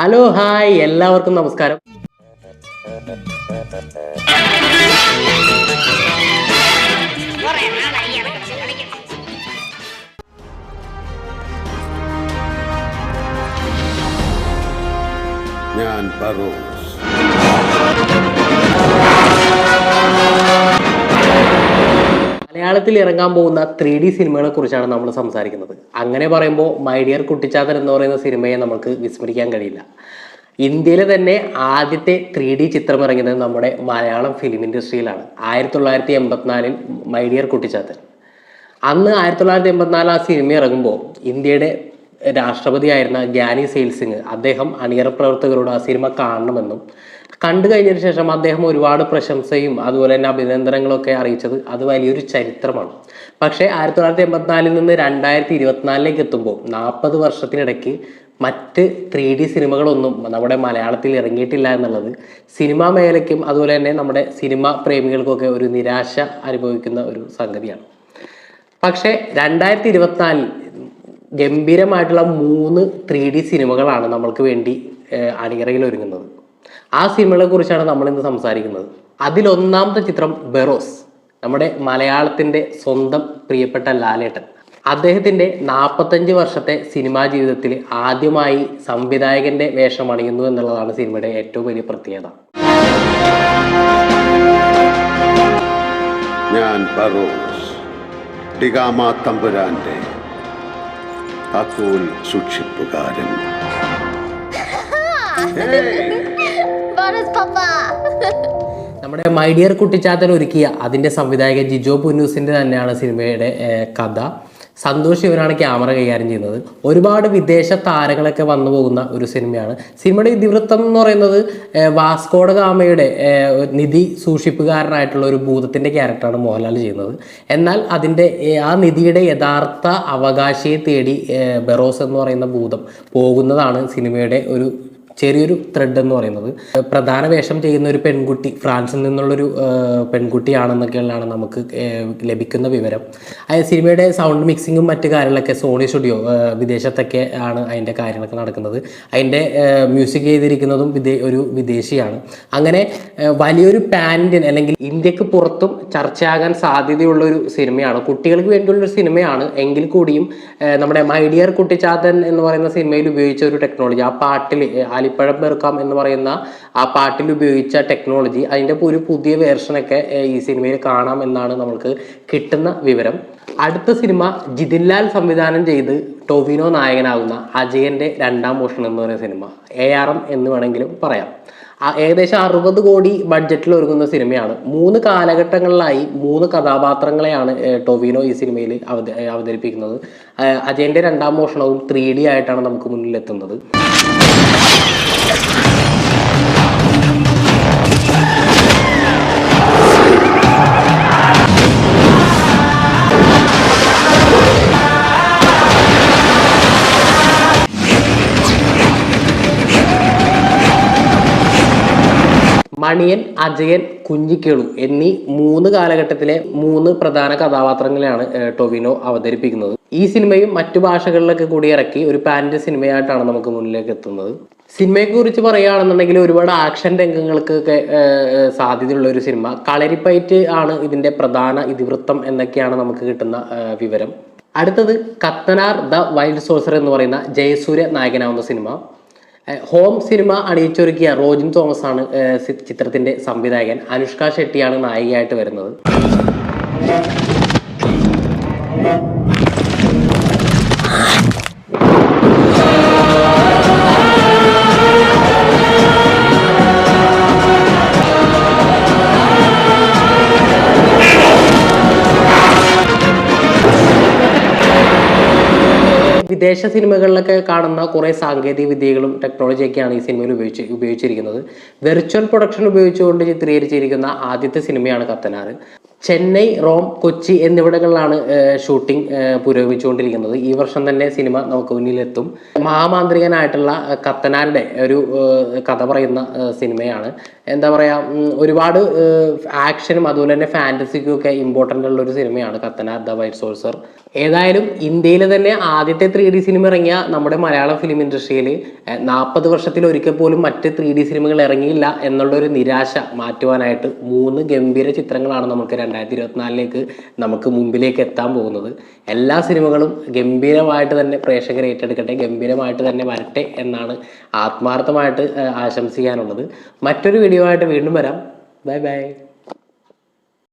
Hello hi എല്ലാവർക്കും നമസ്കാരം. ഞാൻ ഫറൂസ് മലയാളത്തിൽ ഇറങ്ങാൻ പോകുന്ന ത്രീ ഡി സിനിമകളെ കുറിച്ചാണ് നമ്മൾ സംസാരിക്കുന്നത്. അങ്ങനെ പറയുമ്പോൾ മൈ ഡിയർ കുട്ടിച്ചാത്തൻ എന്ന് പറയുന്ന സിനിമയെ നമുക്ക് വിസ്മരിക്കാൻ കഴിയില്ല. ഇന്ത്യയിലെ തന്നെ ആദ്യത്തെ ത്രീ ഡി ചിത്രം ഇറങ്ങിയത് നമ്മുടെ മലയാളം ഫിലിം ഇൻഡസ്ട്രിയിലാണ് ആയിരത്തി തൊള്ളായിരത്തി എൺപത്തിനാലിൽ മൈ ഡിയർ കുട്ടിച്ചാത്തൻ. അന്ന് ആയിരത്തി തൊള്ളായിരത്തി എൺപത്തിനാല് ആ സിനിമ ഇറങ്ങുമ്പോൾ ഇന്ത്യയുടെ രാഷ്ട്രപതിയായിരുന്ന ഗ്യാനി സെയിൽ സിംഗ് അദ്ദേഹം അണിയറ പ്രവർത്തകരോട് ആ സിനിമ കാണണമെന്നും കണ്ടു കഴിഞ്ഞതിന് ശേഷം അദ്ദേഹം ഒരുപാട് പ്രശംസയും അതുപോലെ തന്നെ അഭിനന്ദനങ്ങളൊക്കെ അറിയിച്ചത് അത് വലിയൊരു ചരിത്രമാണ്. പക്ഷേ ആയിരത്തി തൊള്ളായിരത്തി എൺപത്തിനാലിൽ നിന്ന് രണ്ടായിരത്തി ഇരുപത്തിനാലിലേക്ക് എത്തുമ്പോൾ നാൽപ്പത് വർഷത്തിനിടയ്ക്ക് മറ്റ് ത്രീ ഡി സിനിമകളൊന്നും നമ്മുടെ മലയാളത്തിൽ ഇറങ്ങിയിട്ടില്ല എന്നുള്ളത് സിനിമാ മേഖലയ്ക്കും അതുപോലെ തന്നെ നമ്മുടെ സിനിമാ പ്രേമികൾക്കൊക്കെ ഒരു നിരാശ അനുഭവിക്കുന്ന ഒരു സംഗതിയാണ്. പക്ഷേ രണ്ടായിരത്തി ഇരുപത്തിനാലിൽ ഗംഭീരമായിട്ടുള്ള മൂന്ന് ത്രീ ഡി സിനിമകളാണ് നമ്മൾക്ക് വേണ്ടി അണിയറയിൽ ഒരുങ്ങുന്നത്. ആ സിനിമകളെ കുറിച്ചാണ് നമ്മൾ ഇന്ന് സംസാരിക്കുന്നത്. അതിലൊന്നാമത്തെ ചിത്രം ബെറോസ് നമ്മുടെ മലയാളത്തിന്റെ സ്വന്തം പ്രിയപ്പെട്ട ലാലേട്ടൻ. അദ്ദേഹത്തിന്റെ നാൽപ്പത്തഞ്ച് വർഷത്തെ സിനിമാ ജീവിതത്തിൽ ആദ്യമായി സംവിധായകന്റെ വേഷം അണിയുന്നു എന്നുള്ളതാണ് സിനിമയുടെ ഏറ്റവും വലിയ പ്രത്യേകത. ഞാൻ ബറോസ് തമ്പുരാന്റെ താക്കോൽ സൂക്ഷിപ്പുകാരൻ. നമ്മുടെ മൈ ഡിയർ കുട്ടിച്ചാത്തൻ ഒരുക്കിയ അതിന്റെ സംവിധായകൻ ജിജോ പുന്നൂസിന്റെ തന്നെയാണ് സിനിമയുടെ കഥ. സന്തോഷ് ഇവരാണ് ക്യാമറ കൈകാര്യം ചെയ്യുന്നത്. ഒരുപാട് വിദേശ താരങ്ങളൊക്കെ വന്നു പോകുന്ന ഒരു സിനിമയാണ്. സിനിമയുടെ ഇതിവൃത്തം എന്ന് പറയുന്നത് വാസ്കോഡ ഗാമയുടെ നിധി സൂക്ഷിപ്പുകാരനായിട്ടുള്ള ഒരു ഭൂതത്തിന്റെ ക്യാരക്ടറാണ് മോഹൻലാൽ ചെയ്യുന്നത്. എന്നാൽ അതിന്റെ ആ നിധിയുടെ യഥാർത്ഥ അവകാശിയെ തേടി ബെറോസ് എന്ന് പറയുന്ന ഭൂതം പോകുന്നതാണ് സിനിമയുടെ ഒരു ചെറിയൊരു ത്രെഡ് എന്ന് പറയുന്നത്. പ്രധാന വേഷം ചെയ്യുന്ന ഒരു പെൺകുട്ടി ഫ്രാൻസിൽ നിന്നുള്ളൊരു പെൺകുട്ടിയാണെന്നൊക്കെയാണ് നമുക്ക് ലഭിക്കുന്ന വിവരം. സിനിമയുടെ സൗണ്ട് മിക്സിങ്ങും മറ്റു കാര്യങ്ങളൊക്കെ സോണി സ്റ്റുഡിയോ വിദേശത്തൊക്കെ ആണ് അതിന്റെ കാര്യങ്ങളൊക്കെ നടക്കുന്നത്. അതിന്റെ മ്യൂസിക് ചെയ്തിരിക്കുന്നതും വിദേ ഒരു വിദേശിയാണ്. അങ്ങനെ വലിയൊരു പാൻഡിൻ അല്ലെങ്കിൽ ഇന്ത്യയ്ക്ക് പുറത്തും ചർച്ചയാകാൻ സാധ്യതയുള്ള ഒരു സിനിമയാണ്. കുട്ടികൾക്ക് വേണ്ടിയുള്ളൊരു സിനിമയാണ്. എങ്കിൽ കൂടിയും നമ്മുടെ മൈഡിയർ ഡിയർ കുട്ടിച്ചാത്തൻ എന്ന് പറയുന്ന സിനിമയിൽ ഉപയോഗിച്ച ഒരു ടെക്നോളജി ആ പാട്ടിൽ ആലിപ്പഴം പെറുക്കാം എന്ന് പറയുന്ന ആ പാട്ടിൽ ഉപയോഗിച്ച ടെക്നോളജി അതിന്റെ ഒരു പുതിയ വേർഷനൊക്കെ ഈ സിനിമയിൽ കാണാം എന്നാണ് നമുക്ക് കിട്ടുന്ന വിവരം. അടുത്ത സിനിമ ജിതിൻലാൽ സംവിധാനം ചെയ്ത് ടൊവിനോ നായകനാകുന്ന അജയന്റെ രണ്ടാം മോഷൻ എന്ന് പറയുന്ന സിനിമ എ ആർ എം എന്ന് വേണമെങ്കിലും പറയാം. ഏകദേശം അറുപത് കോടി ബഡ്ജറ്റിൽ ഒരുങ്ങുന്ന സിനിമയാണ് മൂന്ന് കാലഘട്ടങ്ങളിലായി മൂന്ന് കഥാപാത്രങ്ങളെയാണ് ടൊവിനോ ഈ സിനിമയിൽ അവതരിപ്പിക്കുന്നത്. അജയന്റെ രണ്ടാം മോഷണവും ത്രീ ഡി ആയിട്ടാണ് നമുക്ക് മുന്നിൽ എത്തുന്നത് മണിയൻ അജയൻ കുഞ്ഞിക്കേളു എന്നീ മൂന്ന് കാലഘട്ടത്തിലെ മൂന്ന് പ്രധാന കഥാപാത്രങ്ങളെയാണ് ടൊവിനോ അവതരിപ്പിക്കുന്നത്. ഈ സിനിമയും മറ്റു ഭാഷകളിലൊക്കെ കൂടി ഇറക്കി ഒരു പാന്റ് സിനിമയായിട്ടാണ് നമുക്ക് മുന്നിലേക്ക് എത്തുന്നത്. സിനിമയെ കുറിച്ച് പറയുകയാണെന്നുണ്ടെങ്കിൽ ഒരുപാട് ആക്ഷൻ രംഗങ്ങൾക്കൊക്കെ സാധ്യതയുള്ള ഒരു സിനിമ. കളരിപ്പയറ്റ് ആണ് ഇതിന്റെ പ്രധാന ഇതിവൃത്തം എന്നൊക്കെയാണ് നമുക്ക് കിട്ടുന്ന വിവരം. അടുത്തത് കത്തനാർ ദ വൈൽഡ് സോഴ്സർ എന്ന് പറയുന്ന ജയസൂര്യ നായകനാവുന്ന സിനിമ. ഹോം സിനിമ അണിയിച്ചൊരുക്കിയ റോജിൻ തോമസ് ആണ് ചിത്രത്തിന്റെ സംവിധായകൻ. അനുഷ്ക ഷെട്ടിയാണ് നായികയായിട്ട് വരുന്നത്. വിദേശ സിനിമകളിലൊക്കെ കാണുന്ന കുറേ സാങ്കേതിക വിദ്യകളും ടെക്നോളജിയൊക്കെയാണ് ഈ സിനിമയിൽ ഉപയോഗിച്ച് ഉപയോഗിച്ചിരിക്കുന്നത്. വെർച്വൽ പ്രൊഡക്ഷൻ ഉപയോഗിച്ചുകൊണ്ട് ചിത്രീകരിച്ചിരിക്കുന്ന ആദ്യത്തെ സിനിമയാണ് കത്തനാർ ചെന്നൈ റോം കൊച്ചി എന്നിവിടങ്ങളിലാണ് ഷൂട്ടിംഗ് പുരോഗമിച്ചുകൊണ്ടിരിക്കുന്നത്. ഈ വർഷം തന്നെ സിനിമ നമുക്ക് മുന്നിലെത്തും. മഹാമാന്ത്രികനായിട്ടുള്ള കത്തനാരുടെ ഒരു കഥ പറയുന്ന സിനിമയാണ്. എന്താ പറയുക ഒരുപാട് ആക്ഷനും അതുപോലെ തന്നെ ഫാന്റസിക്കും ഒക്കെ ഇമ്പോർട്ടന്റ് ഉള്ള ഒരു സിനിമയാണ് കത്തനാർ ദ വൈറ്റ് സോൾസർ. ഏതായാലും ഇന്ത്യയിൽ തന്നെ ആദ്യത്തെ ത്രീ ഡി സിനിമ ഇറങ്ങിയ നമ്മുടെ മലയാള ഫിലിം ഇൻഡസ്ട്രിയിൽ നാൽപ്പത് വർഷത്തിൽ ഒരിക്കൽ പോലും മറ്റ് ത്രീ ഡി സിനിമകൾ ഇറങ്ങിയില്ല എന്നുള്ളൊരു നിരാശ മാറ്റുവാനായിട്ട് മൂന്ന് ഗംഭീര ചിത്രങ്ങളാണ് നമുക്ക് രണ്ടായിരത്തി ഇരുപത്തിനാലിലേക്ക് നമുക്ക് മുമ്പിലേക്ക് എത്താൻ പോകുന്നത്. എല്ലാ സിനിമകളും ഗംഭീരമായിട്ട് തന്നെ പ്രേക്ഷകർ ഏറ്റെടുക്കട്ടെ ഗംഭീരമായിട്ട് തന്നെ വരട്ടെ എന്നാണ് ആത്മാർത്ഥമായിട്ട് ആശംസിക്കാനുള്ളത്. മറ്റൊരു വീഡിയോ ആയിട്ട് വീണ്ടും വരാം. Bye bye.